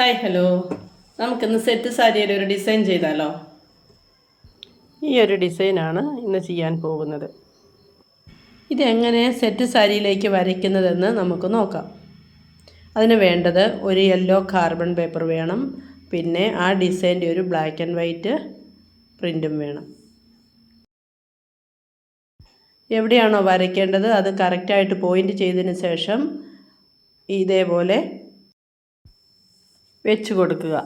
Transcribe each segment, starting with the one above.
Hi hello നമുക്കിന്ന് set സാരിയുടെ ഒരു ഡിസൈൻ ചെയ്താലോ? ഈ ഒരു ഡിസൈനാണ് ഇന്ന് ചെയ്യാൻ പോകുന്നത്. ഇതെങ്ങനെ സെറ്റ് സാരിയിലേക്ക് വരയ്ക്കുന്നതെന്ന് നമുക്ക് നോക്കാം. അതിന് വേണ്ടത് ഒരു യെല്ലോ കാർബൺ പേപ്പർ വേണം. പിന്നെ ആ ഡിസൈന്റെ ഒരു ബ്ലാക്ക് ആൻഡ് വൈറ്റ് പ്രിന്റും വേണം. എവിടെയാണോ വരയ്ക്കേണ്ടത് അത് കറക്റ്റായിട്ട് പോയിന്റ് ചെയ്തതിന് ശേഷം ഇതേപോലെ വെച്ച് കൊടുക്കുക.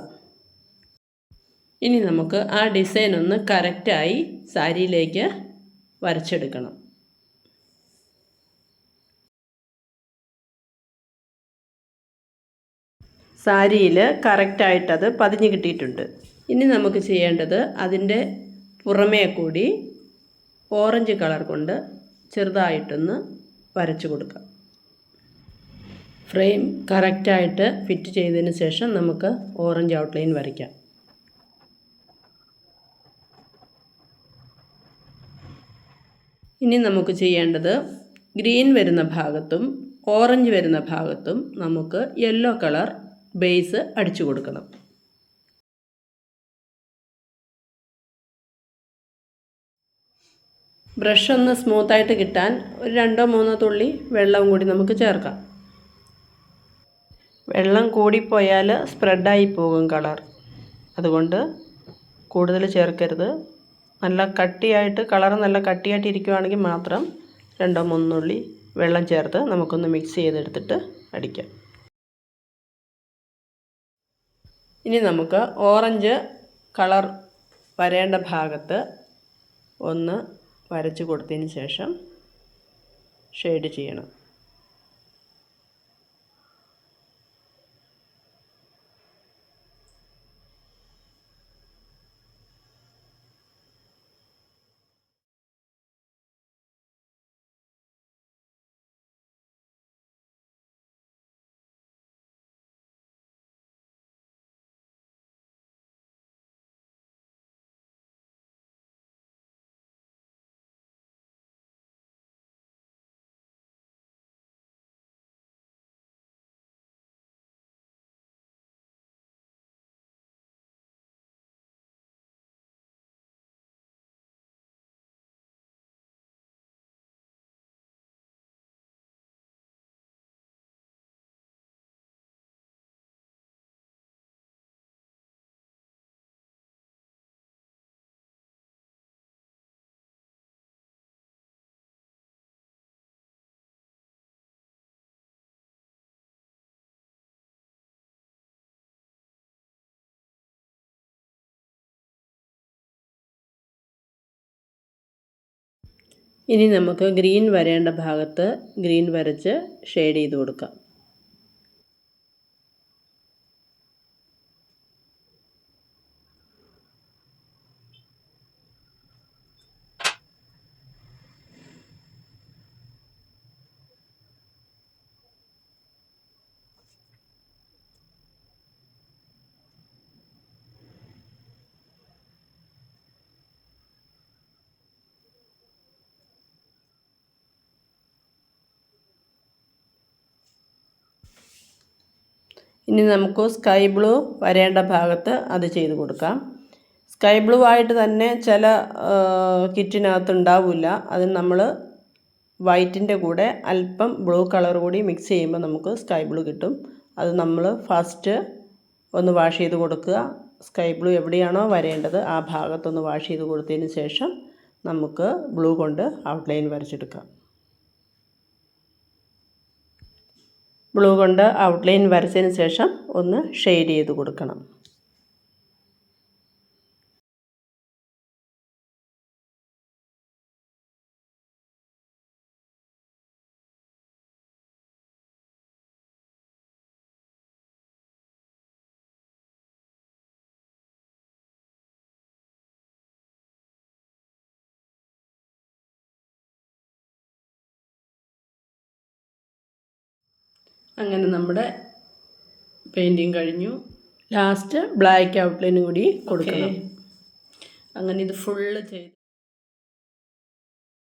ഇനി നമുക്ക് ആ ഡിസൈൻ ഒന്ന് കറക്റ്റായി സാരിയിലേക്ക് വരച്ചെടുക്കണം. സാരിയിൽ കറക്റ്റായിട്ടത് പതിഞ്ഞ് കിട്ടിയിട്ടുണ്ട്. ഇനി നമുക്ക് ചെയ്യേണ്ടത് അതിന്റെ പുറമേ കൂടി ഓറഞ്ച് കളർ കൊണ്ട് ചെറുതായിട്ടൊന്ന് വരച്ചു കൊടുക്കാം. ഫ്രെയിം കറക്റ്റായിട്ട് ഫിറ്റ് ചെയ്തതിന് ശേഷം നമുക്ക് ഓറഞ്ച് ഔട്ട്ലൈൻ വരയ്ക്കാം. ഇനി നമുക്ക് ചെയ്യേണ്ടത് ഗ്രീൻ വരുന്ന ഭാഗത്തും ഓറഞ്ച് വരുന്ന ഭാഗത്തും നമുക്ക് യെല്ലോ കളർ ബേസ് അടിച്ചു കൊടുക്കണം. ബ്രഷ് ഒന്ന് സ്മൂത്തായിട്ട് കിട്ടാൻ ഒരു രണ്ടോ മൂന്നോ തുള്ളി വെള്ളവും കൂടി നമുക്ക് ചേർക്കാം. വെള്ളം കൂടിപ്പോയാൽ സ്പ്രെഡായി പോകും കളർ. അതുകൊണ്ട് കൂടുതൽ ചേർക്കരുത്. നല്ല കട്ടിയായിട്ട് കളർ നല്ല കട്ടിയായിട്ട് ഇരിക്കുവാണെങ്കിൽ മാത്രം രണ്ടോ മൂന്നുള്ളി വെള്ളം ചേർത്ത് നമുക്കൊന്ന് മിക്സ് ചെയ്തെടുത്തിട്ട് അടിക്കാം. ഇനി നമുക്ക് ഓറഞ്ച് കളർ വരേണ്ട ഭാഗത്ത് ഒന്ന് വരച്ച് കൊടുത്തതിന് ശേഷം ഷെയ്ഡ് ചെയ്യണം. ഇനി നമുക്ക് ഗ്രീൻ വരേണ്ട ഭാഗത്ത് ഗ്രീൻ വരച്ച് ഷെയ്ഡ് ചെയ്ത് കൊടുക്കാം. ഇനി നമുക്ക് സ്കൈ ബ്ലൂ വരേണ്ട ഭാഗത്ത് അത് ചെയ്ത് കൊടുക്കാം. സ്കൈ ബ്ലൂ ആയിട്ട് തന്നെ ചില കിറ്റിനകത്ത് ഉണ്ടാവില്ല. അത് നമ്മൾ വൈറ്റിന്റെ കൂടെ അല്പം ബ്ലൂ കളർ കൂടി മിക്സ് ചെയ്യുമ്പോൾ നമുക്ക് സ്കൈ ബ്ലൂ കിട്ടും. അത് നമ്മൾ ഫസ്റ്റ് ഒന്ന് വാഷ് ചെയ്ത് കൊടുക്കുക. സ്കൈ ബ്ലൂ എവിടെയാണോ വരേണ്ടത് ആ ഭാഗത്തൊന്ന് വാഷ് ചെയ്ത് കൊടുത്തതിന് ശേഷം നമുക്ക് ബ്ലൂ കൊണ്ട് ഔട്ട്ലൈൻ വരച്ചെടുക്കാം. ബ്ലൂ കൊണ്ട് ഔട്ട്ലൈൻ വരച്ചതിന് ശേഷം ഒന്ന് ഷെയ്ഡ് ചെയ്ത് കൊടുക്കണം. അങ്ങനെ നമ്മുടെ പെയിന്റിങ് കഴിഞ്ഞു. ലാസ്റ്റ് ബ്ലാക്ക് ഔട്ട്ലൈനും കൂടി കൊടുക്കണം. അങ്ങനെ ഇത് ഫുള്ള് ചെയ്ത്.